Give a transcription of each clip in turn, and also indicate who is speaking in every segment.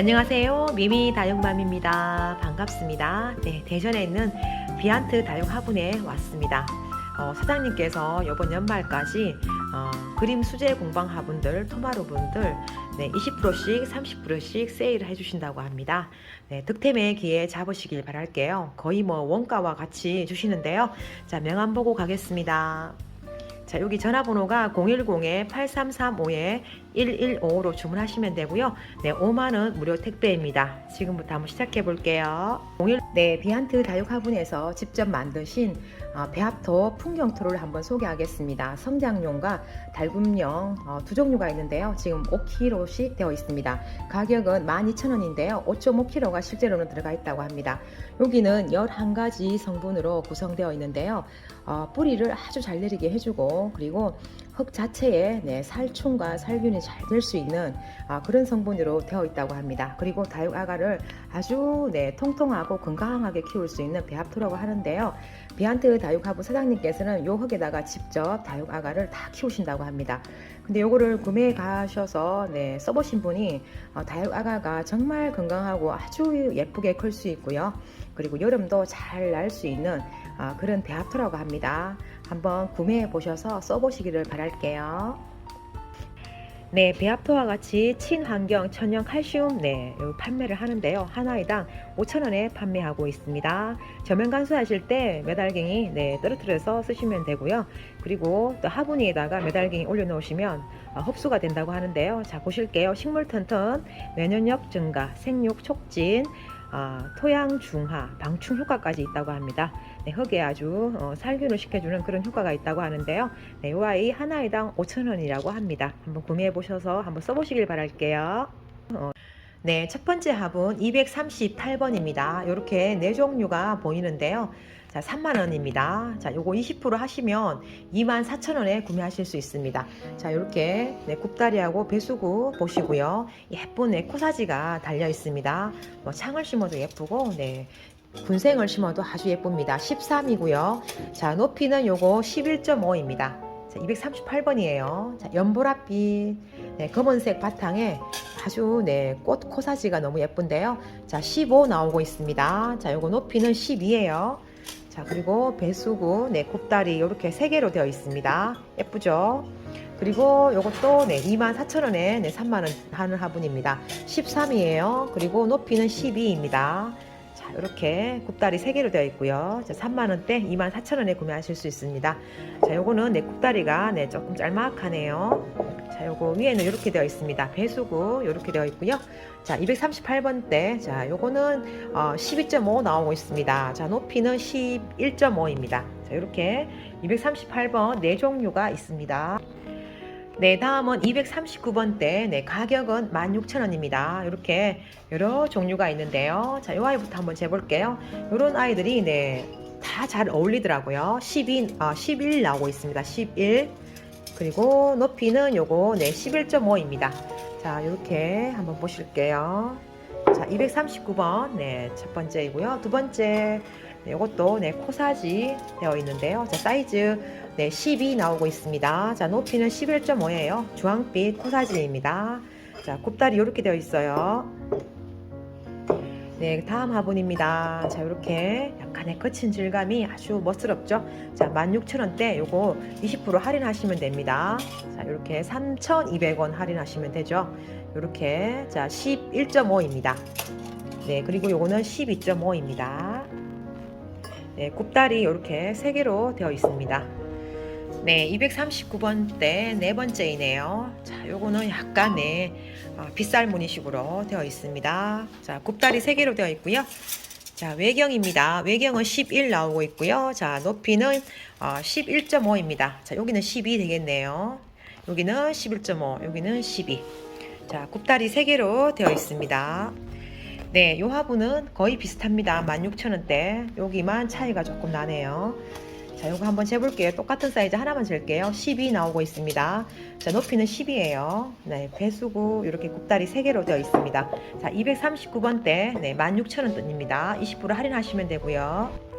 Speaker 1: 안녕하세요. 미미 다육맘입니다. 반갑습니다. 네, 대전에 있는 비안트 다육 화분에 왔습니다. 어, 사장님께서 이번 연말까지 어, 그림 수제 공방 화분들, 토마로 분들 네, 20%씩 30%씩 세일을 해주신다고 합니다. 네, 득템의 기회 잡으시길 바랄게요. 거의 뭐 원가와 같이 주시는데요. 자, 명함 보고 가겠습니다. 자, 여기 전화번호가 010-8335-1155로 주문하시면 되고요. 네, 5만원 무료 택배입니다. 지금부터 한번 시작해 볼게요. 01, 네, 비안트 다육 화분에서 직접 만드신 어, 배합토 풍경토를 한번 소개하겠습니다. 성장용과 달굼용 어, 두 종류가 있는데요. 지금 5kg씩 되어 있습니다. 가격은 12,000원인데요. 5.5kg가 실제로는 들어가 있다고 합니다. 여기는 11가지 성분으로 구성되어 있는데요. 어, 뿌리를 아주 잘 내리게 해주고 그리고 흙 자체에 네, 살충과 살균이 잘 될 수 있는 아, 그런 성분으로 되어 있다고 합니다. 그리고 다육 아가를 아주 네, 통통하고 건강하게 키울 수 있는 배합토라고 하는데요. 비안트 다육하부 사장님께서는 요 흙에다가 직접 다육 아가를 다 키우신다고 합니다. 근데 요거를 구매해 가셔서 네, 써보신 분이 어, 다육 아가가 정말 건강하고 아주 예쁘게 클 수 있고요. 그리고 여름도 잘 날 수 있는 아, 그런 배합토라고 합니다. 한번 구매해 보셔서 써보시기를 바랄게요. 네, 배합토와 같이 친환경 천연 칼슘 네, 요 판매를 하는데요. 하나에당 5,000원에 판매하고 있습니다. 저면 간수하실 때 메달갱이 네, 떨어뜨려서 쓰시면 되고요. 그리고 또 화분위에다가 메달갱이 올려놓으시면 어, 흡수가 된다고 하는데요. 자, 보실게요. 식물 튼튼, 면역력 증가, 생육 촉진, 아, 토양 중화, 방충 효과까지 있다고 합니다. 네, 흙에 아주 어, 살균을 시켜주는 그런 효과가 있다고 하는데요. 네, 이 아이 하나에당 5,000원이라고 합니다. 한번 구매해 보셔서 한번 써보시길 바랄게요. 어, 네, 첫 번째 화분 238번입니다. 이렇게 네 종류가 보이는데요. 자, 3만원입니다. 자, 요거 20% 하시면 24,000원에 구매하실 수 있습니다. 자, 이렇게 네, 굽다리하고 배수구 보시고요. 예쁜 네, 코사지가 달려 있습니다. 뭐 창을 심어도 예쁘고, 네. 군생을 심어도 아주 예쁩니다. 13이고요. 자, 높이는 요거 11.5입니다. 자, 238번이에요. 자, 연보랏빛 네, 검은색 바탕에 아주 네, 꽃 코사지가 너무 예쁜데요. 자, 15 나오고 있습니다. 자, 요거 높이는 12예요. 자, 그리고 배수구, 네, 곱다리 이렇게 세 개로 되어 있습니다. 예쁘죠? 그리고 요것도 네, 24,000원에 네, 3만 원 하는 화분입니다. 13이에요. 그리고 높이는 12입니다. 자, 이렇게 굽다리 3개로 되어 있고요. 자, 3만원대 24,000원에 구매하실 수 있습니다. 자, 요거는 네, 굽다리가 네, 조금 짤막하네요. 자, 요거 위에는 이렇게 되어 있습니다. 배수구 이렇게 되어 있고요. 자, 238번대. 자, 요거는 어, 12.5 나오고 있습니다. 자, 높이는 11.5입니다. 자, 이렇게 238번 네 종류가 있습니다. 네, 다음은 239번대. 네, 가격은 16,000원입니다. 이렇게 여러 종류가 있는데요. 자, 이 아이부터 한번 재볼게요. 이런 아이들이 네, 다 잘 어울리더라고요. 12, 아, 11 나오고 있습니다. 11. 그리고 높이는 요거 네, 11.5입니다. 자, 이렇게 한번 보실게요. 자, 239번. 네, 첫 번째이고요. 두 번째. 네, 이것도 네, 코사지 되어 있는데요. 자, 사이즈 네, 12 나오고 있습니다. 자, 높이는 11.5예요. 주황빛 코사지입니다. 자, 굽다리 이렇게 되어 있어요. 네, 다음 화분입니다. 자, 이렇게 약간의 거친 질감이 아주 멋스럽죠? 자, 16,000원대 요거 20% 할인하시면 됩니다. 자, 이렇게 3,200원 할인하시면 되죠? 이렇게 자, 11.5입니다. 네, 그리고 요거는 12.5입니다. 네, 굽다리 이렇게 세 개로 되어 있습니다. 네, 239번대 네 번째이네요. 자, 요거는 약간의 어, 빗살무늬식으로 되어 있습니다. 자, 굽다리 세 개로 되어 있고요. 자, 외경입니다. 외경은 11 나오고 있고요. 자, 높이는 어, 11.5입니다. 자, 여기는 12 되겠네요. 여기는 11.5, 여기는 12. 자, 굽다리 세 개로 되어 있습니다. 네, 요 화분은 거의 비슷합니다. 16,000원대. 여기만 차이가 조금 나네요. 자, 요거 한번 재볼게요. 똑같은 사이즈 하나만 잴게요. 12 나오고 있습니다. 자, 높이는 10이에요. 네, 배수구 이렇게 굽다리 3개로 되어 있습니다. 자, 239번대 네, 16,000원 돈입니다. 20% 할인하시면 되고요.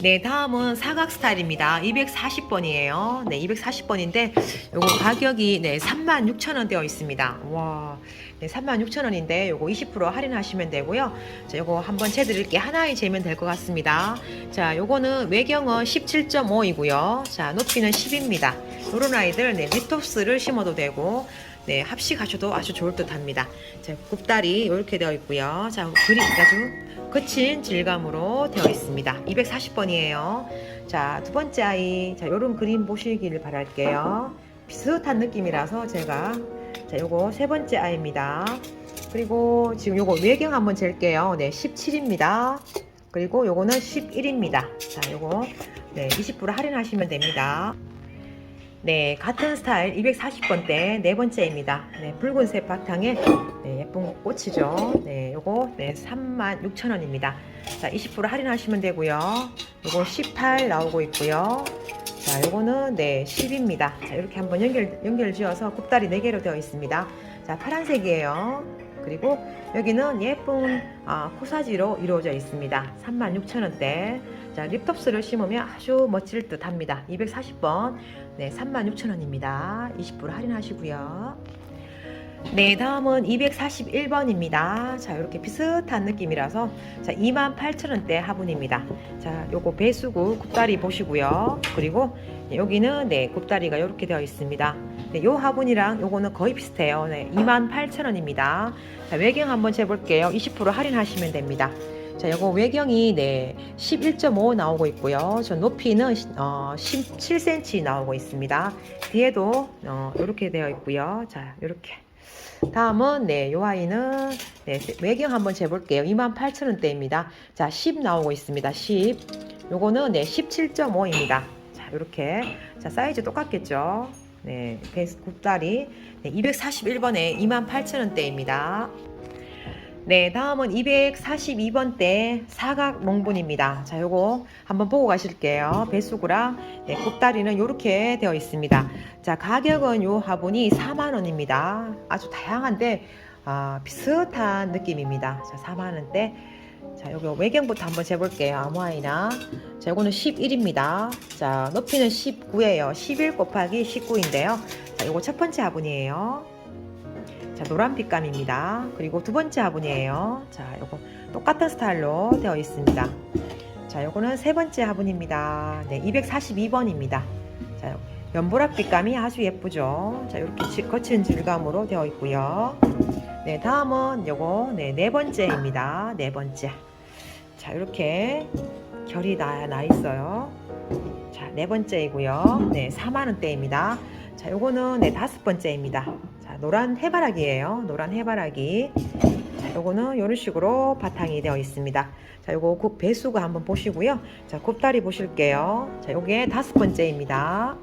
Speaker 1: 네, 다음은 사각 스타일입니다. 240번이에요. 네, 240번인데 요거 가격이 네, 36,000원 되어 있습니다. 와. 네, 36,000원인데 요거 20% 할인하시면 되고요. 자, 요거 한번 재 드릴게 하나에 재면 될 것 같습니다. 자, 요거는 외경은 17.5이고요. 자, 높이는 10입니다. 요런 아이들 네, 리톱스를 심어도 되고 네, 합식하셔도 아주 좋을 듯 합니다. 자, 굽다리 이렇게 되어 있고요. 자, 그리 아주 거친 질감으로 되어 있습니다. 240번이에요. 자, 두 번째 아이. 자, 요런 그림 보시기를 바랄게요. 비슷한 느낌이라서 제가 자, 요거 세 번째 아이입니다. 그리고 지금 요거 외경 한번 잴게요. 네, 17입니다. 그리고 요거는 11입니다. 자, 요거 네, 20% 할인하시면 됩니다. 네, 같은 스타일 240번대 네 번째입니다. 네, 붉은색 바탕에 네, 예쁜 꽃이죠. 네, 요거 네, 36,000원입니다. 자, 20% 할인하시면 되고요. 요거 18 나오고 있고요. 자, 요거는 네, 10입니다. 자, 이렇게 한번 연결 연결 지어서 굽다리 4개로 되어 있습니다. 자, 파란색이에요. 그리고 여기는 예쁜 아, 코사지로 이루어져 있습니다. 36,000원대. 자, 립톱스를 심으면 아주 멋질 듯 합니다. 240번. 네, 36,000원입니다. 20% 할인하시고요. 네, 다음은 241번입니다. 자, 이렇게 비슷한 느낌이라서 자, 28,000원대 화분입니다. 자, 요거 배수구 굽다리 보시고요. 그리고 여기는 네, 굽다리가 이렇게 되어 있습니다. 네, 요 화분이랑 요거는 거의 비슷해요. 네, 28,000원입니다. 자, 외경 한번 재볼게요. 20% 할인하시면 됩니다. 자, 요거 외경이 네, 11.5 나오고 있고요. 저 높이는 어, 17cm 나오고 있습니다. 뒤에도 어, 이렇게 되어 있고요. 자, 이렇게. 다음은 네, 요 아이는 네, 외경 한번 재볼게요. 28,000원대입니다. 자, 10 나오고 있습니다. 10. 요거는 네, 17.5입니다. 자, 이렇게. 자, 사이즈 똑같겠죠? 네, 베이스 굽다리 네, 241번에 28,000원대입니다. 네, 다음은 242번대 사각 롱분입니다. 자, 요거 한번 보고 가실게요. 배수구랑 네, 굽다리는 이렇게 되어 있습니다. 자, 가격은 요 화분이 4만원입니다. 아주 다양한데, 아, 비슷한 느낌입니다. 자, 4만원대. 자, 요거 외경부터 한번 재볼게요. 아무 아이나. 자, 요거는 11입니다. 자, 높이는 19예요. 11 곱하기 19인데요. 자, 요거 첫 번째 화분이에요. 자, 노란 빛감입니다. 그리고 두 번째 화분이에요. 자, 요거 똑같은 스타일로 되어 있습니다. 자, 요거는 세 번째 화분입니다. 네, 242번입니다. 자, 연보라 빛감이 아주 예쁘죠. 자, 이렇게 거친 질감으로 되어 있고요. 네, 다음은 요거 네, 네 번째입니다. 네 번째. 자, 이렇게 결이 나, 나 있어요. 자, 네 번째이고요. 네, 4만 원대입니다. 자, 요거는 네, 다섯 번째입니다. 자, 노란 해바라기예요. 노란 해바라기. 자, 요거는 이런 식으로 바탕이 되어 있습니다. 자, 요거 굽 배수가 한번 보시고요. 자, 굽다리 보실게요. 자, 요게 다섯 번째입니다.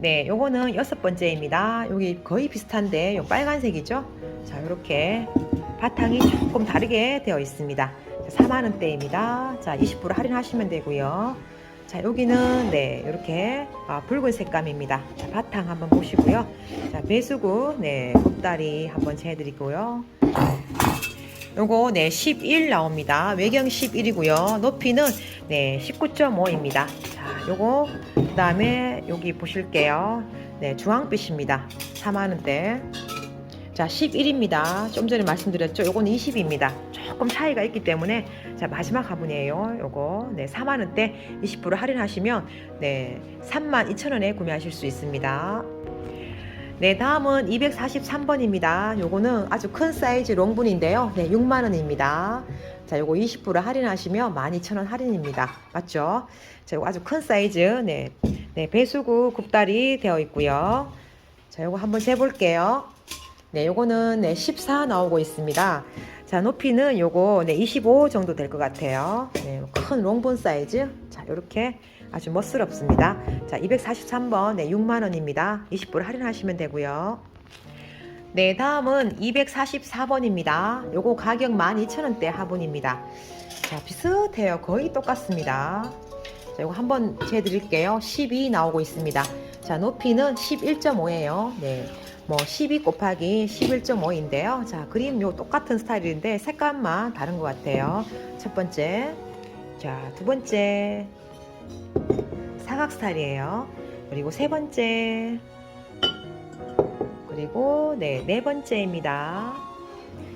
Speaker 1: 네, 요거는 여섯 번째입니다. 여기 거의 비슷한데 요 빨간색이죠? 자, 요렇게 바탕이 조금 다르게 되어 있습니다. 4만 원대입니다. 자, 20% 할인하시면 되고요. 자, 여기는 네, 이렇게 아, 붉은 색감입니다. 자, 바탕 한번 보시고요. 자, 배수구 네, 곱다리 한번 재 드리고요. 요거 네, 11 나옵니다. 외경 11이고요. 높이는 네, 19.5입니다. 자, 요거 그다음에 여기 보실게요. 네, 주황빛입니다. 4만 원대. 자, 11입니다. 좀 전에 말씀드렸죠. 요거는 20입니다. 조금 차이가 있기 때문에 자, 마지막 화분이에요. 요거. 네, 4만 원대 20% 할인하시면 네, 3만 2천 원에 구매하실 수 있습니다. 네, 다음은 243번입니다. 요거는 아주 큰 사이즈 롱분인데요. 네, 6만 원입니다. 자, 요거 20% 할인하시면 12,000원 할인입니다. 맞죠? 자, 요거 아주 큰 사이즈. 네. 네, 배수구 굽다리 되어 있고요. 자, 요거 한번 재 볼게요. 네, 요거는 네, 14 나오고 있습니다. 자, 높이는 요거 네, 25 정도 될 것 같아요. 네, 큰 롱본 사이즈. 자, 요렇게 아주 멋스럽습니다. 자, 243번 네, 6만 원입니다. 20% 할인하시면 되고요. 네, 다음은 244번입니다. 요거 가격 12,000원대 화분입니다. 자, 비슷해요. 거의 똑같습니다. 자, 요거 한번 재 드릴게요. 12 나오고 있습니다. 자, 높이는 11.5예요. 네. 뭐 12 곱하기 11.5인데요. 자, 그림 요 똑같은 스타일인데 색감만 다른 것 같아요. 첫 번째. 자, 두 번째 사각 스타일이에요. 그리고 세 번째 그리고 네, 네 번째입니다.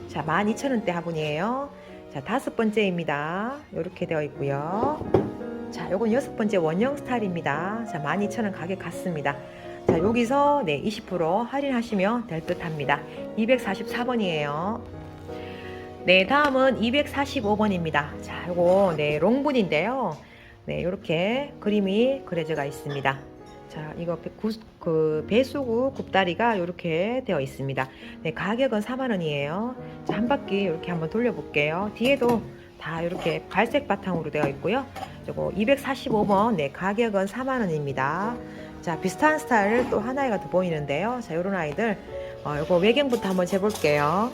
Speaker 1: 자, 12,000원대 화분이에요. 자, 다섯 번째입니다. 이렇게 되어 있고요. 자, 요건 여섯 번째 원형 스타일입니다. 자, 12,000원 가격 같습니다. 자, 여기서 네, 20% 할인하시면 될 듯 합니다. 244번이에요. 네, 다음은 245번입니다. 자, 요거 네, 롱분인데요. 네, 이렇게 그림이 그려져가 있습니다. 자, 이거 배- 구- 그 배수구 굽다리가 이렇게 되어 있습니다. 네, 가격은 4만 원이에요. 자, 한 바퀴 이렇게 한번 돌려볼게요. 뒤에도 다 이렇게 갈색 바탕으로 되어 있고요. 요거 245번, 네, 가격은 4만 원입니다. 자, 비슷한 스타일 또 하나가 더 보이는데요. 자, 요런 아이들, 어, 요거 외경부터 한번 재볼게요.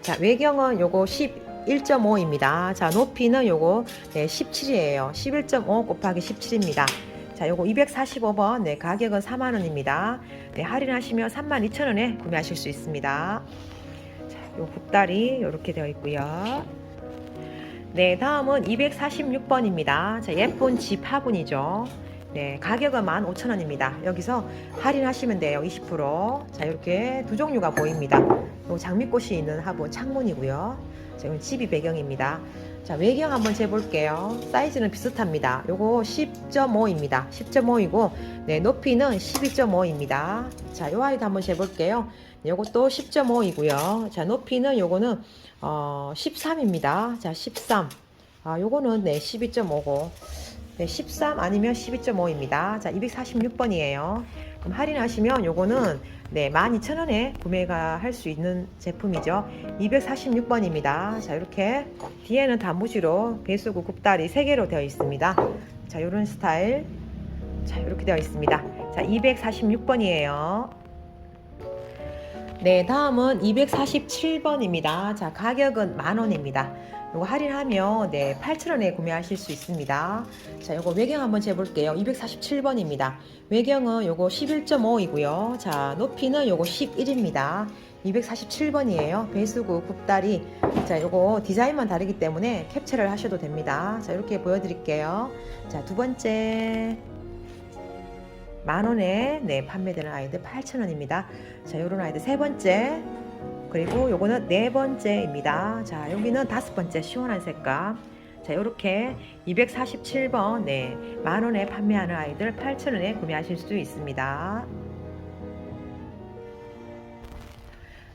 Speaker 1: 자, 외경은 요거 11.5 입니다. 자, 높이는 요거 네, 17이에요. 11.5 곱하기 17입니다. 자, 요거 245번, 네, 가격은 4만원입니다. 네, 할인하시면 32,000원에 구매하실 수 있습니다. 자, 요 굽다리 이렇게 되어 있고요. 네, 다음은 246번입니다. 자, 예쁜 집 화분이죠. 네, 가격은 15,000원입니다. 여기서 할인하시면 돼요. 20%. 자, 이렇게 두 종류가 보입니다. 요 장미꽃이 있는 화분 창문이고요. 자, 이건 집이 배경입니다. 자, 외경 한번 재볼게요. 사이즈는 비슷합니다. 요거 10.5입니다. 10.5이고, 네, 높이는 12.5입니다. 자, 요 아이도 한번 재볼게요. 네, 요것도 10.5이고요. 자, 높이는 요거는, 어, 13입니다. 자, 13. 아, 요거는 네, 12.5고, 네, 13 아니면 12.5입니다. 자, 246번이에요. 그럼 할인하시면 요거는 네, 12,000원에 구매가 할 수 있는 제품이죠. 246번입니다. 자, 이렇게 뒤에는 단무지로 배수구 굽다리 3개로 되어 있습니다. 자, 이런 스타일. 자, 이렇게 되어 있습니다. 자, 246번이에요. 네, 다음은 247번입니다. 자, 가격은 만 원입니다. 요거 할인하면 네, 8,000원에 구매하실 수 있습니다. 자, 요거 외경 한번 재볼게요. 247번입니다. 외경은 요거 11.5이고요. 자, 높이는 요거 11입니다. 247번이에요. 배수구 굽다리. 자, 요거 디자인만 다르기 때문에 캡처를 하셔도 됩니다. 자, 이렇게 보여드릴게요. 자, 두 번째. 만 원에 네, 판매되는 아이들 8,000원입니다. 자, 요런 아이들 세 번째. 그리고 요거는 네 번째입니다. 자, 여기는 다섯 번째 시원한 색감. 자, 요렇게 247번, 네, 만 원에 판매하는 아이들 8,000원에 구매하실 수 있습니다.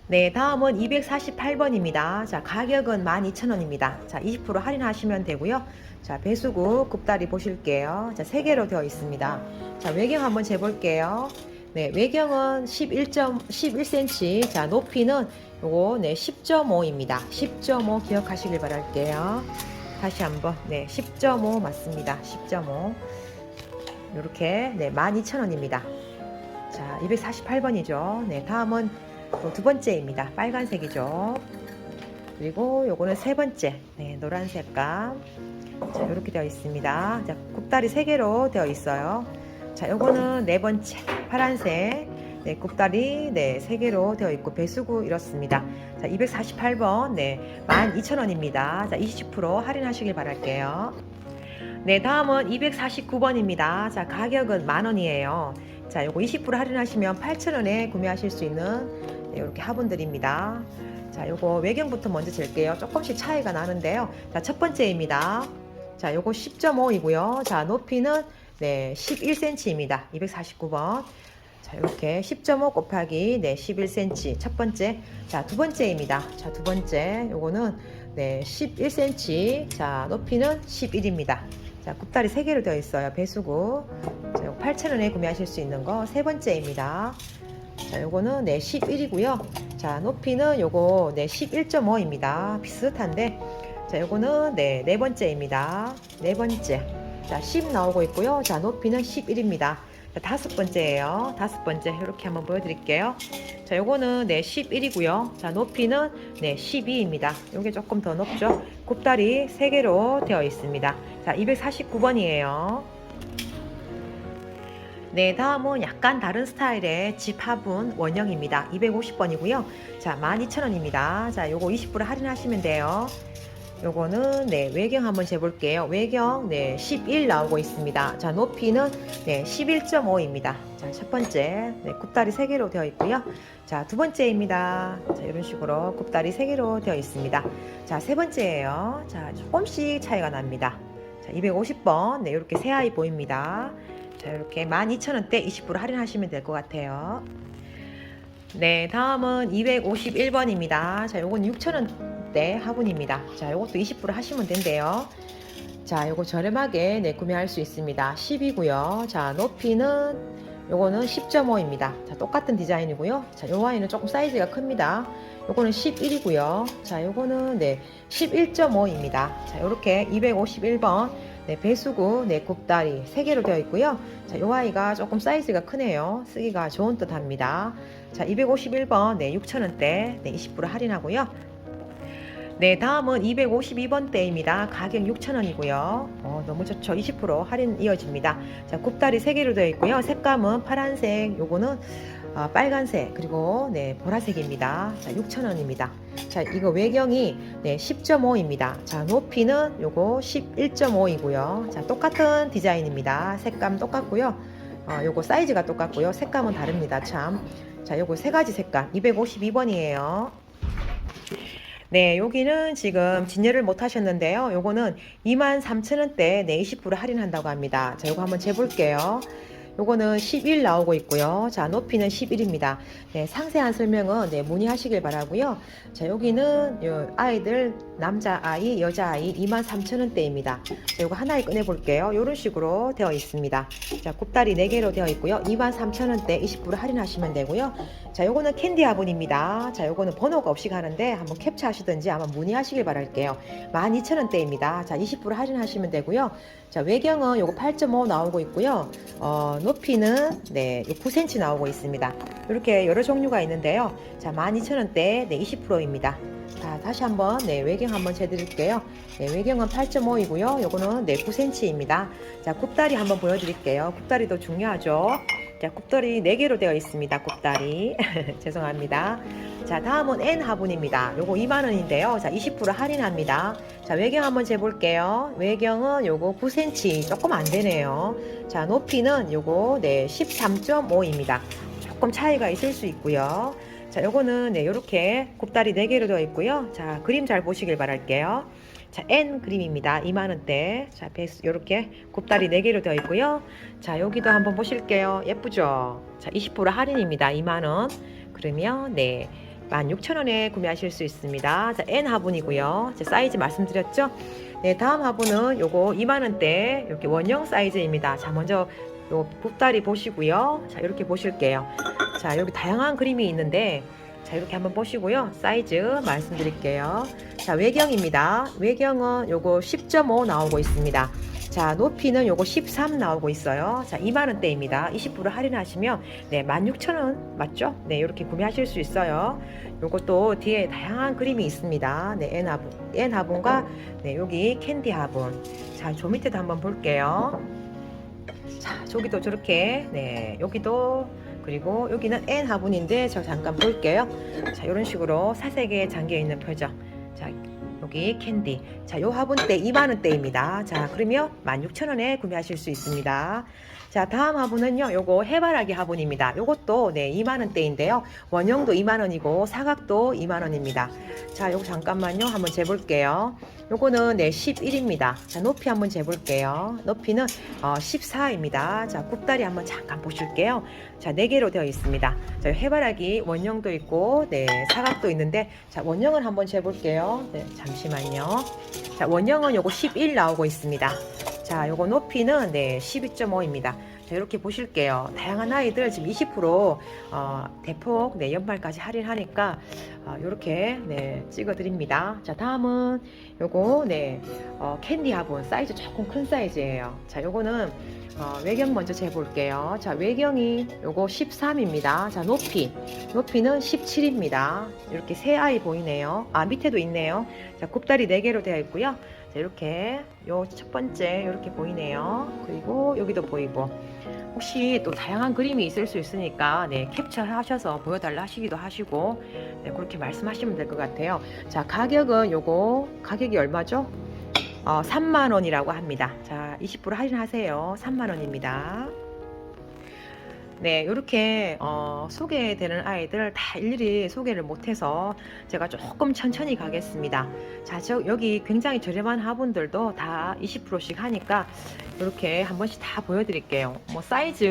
Speaker 1: 네, 다음은 248번입니다. 자, 가격은 12,000원입니다. 자, 20% 할인하시면 되고요. 자, 배수구 굽다리 보실게요. 자, 3개로 되어 있습니다. 자, 외경 한번 재볼게요. 네, 외경은 11. 11cm. 자, 높이는 요거 네, 10.5입니다. 10.5 기억하시길 바랄게요. 다시 한번. 네, 10.5 맞습니다. 10.5. 요렇게 네, 12,000원입니다. 자, 248번이죠. 네, 다음은 또두 번째입니다. 빨간색이죠. 그리고 요거는 세 번째. 네, 노란 색감. 자, 이렇게 되어 있습니다. 자, 굽다리 세 개로 되어 있어요. 자, 요거는 네 번째. 파란색. 네, 굽다리 네, 세 개로 되어 있고 배수구 이렇습니다. 자, 248번. 네, 12,000원입니다. 자, 20% 할인하시길 바랄게요. 네, 다음은 249번입니다. 자, 가격은 만 원이에요. 자, 요거 20% 할인하시면 8,000원에 구매하실 수 있는 네, 이렇게 화분들입니다. 자, 요거 외경부터 먼저 잴게요. 조금씩 차이가 나는데요. 자, 첫 번째입니다. 자, 요거 10.5이고요. 자, 높이는 네, 11cm입니다. 249번. 자, 이렇게 10.5 곱하기 네, 11cm. 첫 번째. 자, 두 번째입니다. 자, 두 번째. 요거는 네, 11cm. 자, 높이는 11입니다. 자, 굽다리 3개로 되어 있어요. 배수구. 자, 8,000원에 구매하실 수 있는 거 세 번째입니다. 자, 요거는 네, 11이고요. 자, 높이는 요거 네, 11.5입니다. 비슷한데 자, 요거는 네, 네 번째입니다. 네 번째. 자, 10 나오고 있고요. 자, 높이는 11입니다. 자, 다섯 번째예요. 다섯 번째 이렇게 한번 보여드릴게요. 자, 요거는 네 11이고요. 자, 높이는 네 12입니다. 요게 조금 더 높죠. 굽다리 3개로 되어 있습니다. 자, 249번이에요. 네, 다음은 약간 다른 스타일의 집 화분 원형입니다. 250번이고요. 자, 12,000원입니다. 자, 요거 20% 할인하시면 돼요. 요거는 네 외경 한번 재볼게요. 외경 네 11 나오고 있습니다. 자 높이는 네 11.5입니다. 자 첫 번째 네 굽다리 3개로 되어 있고요. 자 두 번째입니다. 자 이런 식으로 굽다리 3개로 되어 있습니다. 자 세 번째예요. 자 조금씩 차이가 납니다. 자 250번 네 이렇게 새 아이 보입니다. 자 이렇게 12,000원대 20% 할인하시면 될 것 같아요. 네, 다음은 251번입니다. 자, 요건 6,000원 대 화분입니다. 자, 요것도 20% 하시면 된대요. 자, 요거 저렴하게 네, 구매할 수 있습니다. 10이고요. 자, 높이는 요거는 10.5입니다. 자, 똑같은 디자인이고요. 자, 요 아이는 조금 사이즈가 큽니다. 요거는 11이고요. 자, 요거는 네, 11.5입니다. 자, 요렇게 251번 네, 배수구, 네, 곱다리 3개로 되어 있고요. 자, 요 아이가 조금 사이즈가 크네요. 쓰기가 좋은 듯 합니다. 자, 251번, 네, 6,000원대, 네, 20% 할인하고요. 네, 다음은 252번대입니다. 가격 6,000원이고요. 어, 너무 좋죠. 20% 할인 이어집니다. 자, 굽다리 3개로 되어 있고요. 색감은 파란색, 요거는 어, 빨간색, 그리고 네, 보라색입니다. 자, 6,000원입니다. 자, 이거 외경이 네, 10.5입니다. 자, 높이는 요거 11.5이고요. 자, 똑같은 디자인입니다. 색감 똑같고요. 어, 요거 사이즈가 똑같고요. 색감은 다릅니다. 참. 자, 요거 세 가지 색감 252번이에요. 네, 여기는 지금 진열을 못 하셨는데요. 요거는 23,000원대 네, 20% 할인한다고 합니다. 자, 요거 한번 재볼게요. 요거는 11 나오고 있고요. 자, 높이는 11입니다. 네, 상세한 설명은 네, 문의하시길 바라고요. 자, 여기는 요 아이들 남자 아이, 여자 아이 23,000원대입니다. 자, 요거 하나에 꺼내 볼게요. 요런 식으로 되어 있습니다. 자, 곱다리 4개로 되어 있고요. 23,000원대 20% 할인하시면 되고요. 자, 요거는 캔디 화분입니다. 자, 요거는 번호가 없이 가는데 한번 캡처하시든지 아마 문의하시길 바랄게요. 12,000원대입니다. 자, 20% 할인하시면 되고요. 자, 외경은 요거 8.5 나오고 있고요. 어, 높이는 네, 요 9cm 나오고 있습니다. 이렇게 여러 종류가 있는데요. 자, 12,000원대 네, 20%입니다. 자, 다시 한번 네, 외경 한번 재드릴게요. 네, 외경은 8.5이고요. 요거는 네, 9cm입니다. 자, 굽다리 한번 보여드릴게요. 굽다리도 중요하죠. 자, 굽다리 4개로 되어 있습니다. 굽다리. 죄송합니다. 자, 다음은 N 화분입니다. 요거 2만원인데요. 자, 20% 할인합니다. 자, 외경 한번 재볼게요. 외경은 요거 9cm. 조금 안 되네요. 자, 높이는 요거 네, 13.5입니다. 조금 차이가 있을 수 있고요. 자, 요거는 네, 요렇게 곱다리 4개로 되어 있고요. 자, 그림 잘 보시길 바랄게요. 자, N 그림입니다. 2만원대. 자, 베이스, 요렇게 곱다리 4개로 되어 있고요. 자, 여기도 한번 보실게요. 예쁘죠? 자, 20% 할인입니다. 2만원. 그러면, 네. 16,000원에 구매하실 수 있습니다. 자, N 화분이고요. 제 사이즈 말씀드렸죠? 네, 다음 화분은 요거 2만원대. 이렇게 원형 사이즈입니다. 자, 먼저 요 굽다리 보시고요. 자, 이렇게 보실게요. 자, 여기 다양한 그림이 있는데, 자, 이렇게 한번 보시고요. 사이즈 말씀드릴게요. 자, 외경입니다. 외경은 요거 10.5 나오고 있습니다. 자, 높이는 요거 13 나오고 있어요. 자, 2만원대입니다. 20% 할인하시면, 네, 16,000원 맞죠? 네, 이렇게 구매하실 수 있어요. 요것도 뒤에 다양한 그림이 있습니다. 네, N 화분, N 화분과, 네, 여기 캔디 화분. 자, 저 밑에도 한번 볼게요. 자, 저기도 저렇게, 네, 여기도, 그리고 여기는 N 화분인데, 저 잠깐 볼게요. 자, 이런 식으로 사색에 잠겨 있는 표정. 자, 여기 캔디. 자, 요 화분대 2만원대입니다. 자, 그러면 16,000원에 구매하실 수 있습니다. 자, 다음 화분은요, 요거 해바라기 화분입니다. 요것도 네, 2만원대인데요. 원형도 2만원이고, 사각도 2만원입니다. 자, 요거 잠깐만요. 한번 재볼게요. 요거는 네, 11입니다. 자, 높이 한번 재볼게요. 높이는 어, 14입니다. 자, 굽다리 한번 잠깐 보실게요. 자, 4개로 되어 있습니다. 자, 해바라기 원형도 있고, 네, 사각도 있는데, 자, 원형을 한번 재볼게요. 네, 잠시만요. 자, 원형은 요거 11 나오고 있습니다. 자, 요거 높이는 네, 12.5입니다. 자, 이렇게 보실게요. 다양한 아이들 지금 20% 어, 대폭 네, 연말까지 할인하니까 어, 이렇게 네, 찍어드립니다. 자, 다음은 요거 네, 어, 캔디 화분 사이즈 조금 큰 사이즈예요. 자, 요거는 어, 외경 먼저 재볼게요. 자, 외경이 요거 13입니다. 자, 높이. 높이는 17입니다. 이렇게 세 아이 보이네요. 아, 밑에도 있네요. 자, 굽다리 4개로 되어 있고요. 자, 이렇게 요 첫 번째 이렇게 보이네요. 그리고 여기도 보이고 혹시 또 다양한 그림이 있을 수 있으니까 네 캡처하셔서 보여달라 하시기도 하시고 네, 그렇게 말씀하시면 될 것 같아요. 자 가격은 요거 가격이 얼마죠? 어, 3만 원이라고 합니다. 자 20% 할인하세요. 3만 원입니다. 네, 이렇게 어, 소개되는 아이들 다 일일이 소개를 못해서 제가 조금 천천히 가겠습니다. 자, 저 여기 굉장히 저렴한 화분들도 다 20%씩 하니까 이렇게 한 번씩 다 보여드릴게요. 뭐 사이즈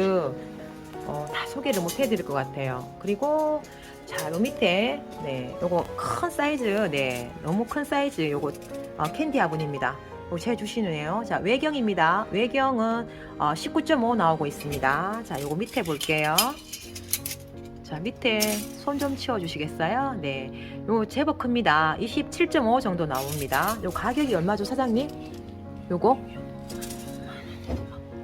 Speaker 1: 어, 다 소개를 못 해드릴 것 같아요. 그리고 자, 요 밑에 네, 요거 큰 사이즈, 네, 너무 큰 사이즈 요거 어, 캔디 화분입니다. 요새 주시네요. 자, 외경입니다. 외경은 어, 19.5 나오고 있습니다. 자, 요거 밑에 볼게요. 자, 밑에 손 좀 치워 주시겠어요? 네. 요 제법 큽니다. 27.5 정도 나옵니다. 요 가격이 얼마죠, 사장님? 요거?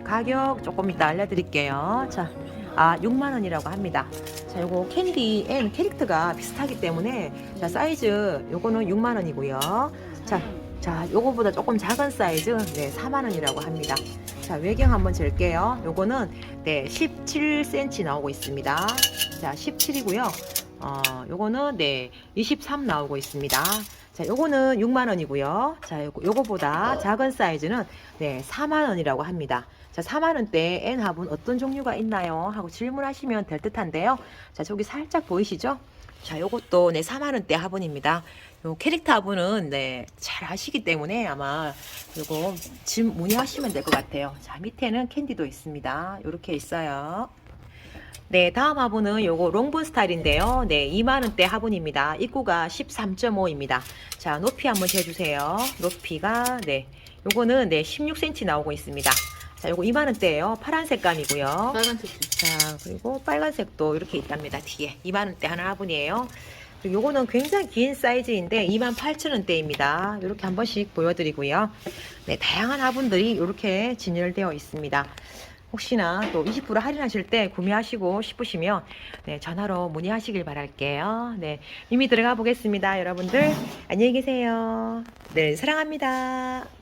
Speaker 1: 가격 조금 이따 알려드릴게요. 자, 아, 6만원이라고 합니다. 자, 요거 캔디 앤 캐릭터가 비슷하기 때문에, 자, 사이즈, 요거는 6만원이고요. 자, 자, 요거보다 조금 작은 사이즈, 네, 4만 원이라고 합니다. 자, 외경 한번 jer게요. 요거는, 네, 17cm 나오고 있습니다. 자, 17이고요. 어, 요거는, 네, 23 나오고 있습니다. 자, 요거는 6만 원이고요. 자, 요거, 요거보다 작은 사이즈는, 네, 4만 원이라고 합니다. 자, 4만 원대 N 화분 어떤 종류가 있나요? 하고 질문하시면 될 듯한데요. 자, 저기 살짝 보이시죠? 자, 요것도 네, 4만원대 화분입니다. 요 캐릭터 화분은 네, 잘 아시기 때문에 아마 요거 지금 문의하시면 될 것 같아요. 자, 밑에는 캔디도 있습니다. 요렇게 있어요. 네, 다음 화분은 요거 롱분 스타일인데요. 네, 2만원대 화분입니다. 입구가 13.5입니다. 자, 높이 한번 재주세요. 높이가, 네, 요거는 네, 16cm 나오고 있습니다. 자, 요거 2만원대예요 파란 색감이고요.
Speaker 2: 빨간색
Speaker 1: 자, 그리고 빨간색도 이렇게 있답니다. 뒤에 2만 원대 하나 화분이에요. 그리고 요거는 굉장히 긴 사이즈인데 28,000원대입니다. 이렇게 한 번씩 보여드리고요. 네, 다양한 화분들이 이렇게 진열되어 있습니다. 혹시나 또 20% 할인하실 때 구매하시고 싶으시면 네, 전화로 문의하시길 바랄게요. 네, 이미 들어가 보겠습니다. 여러분들 안녕히 계세요. 네, 사랑합니다.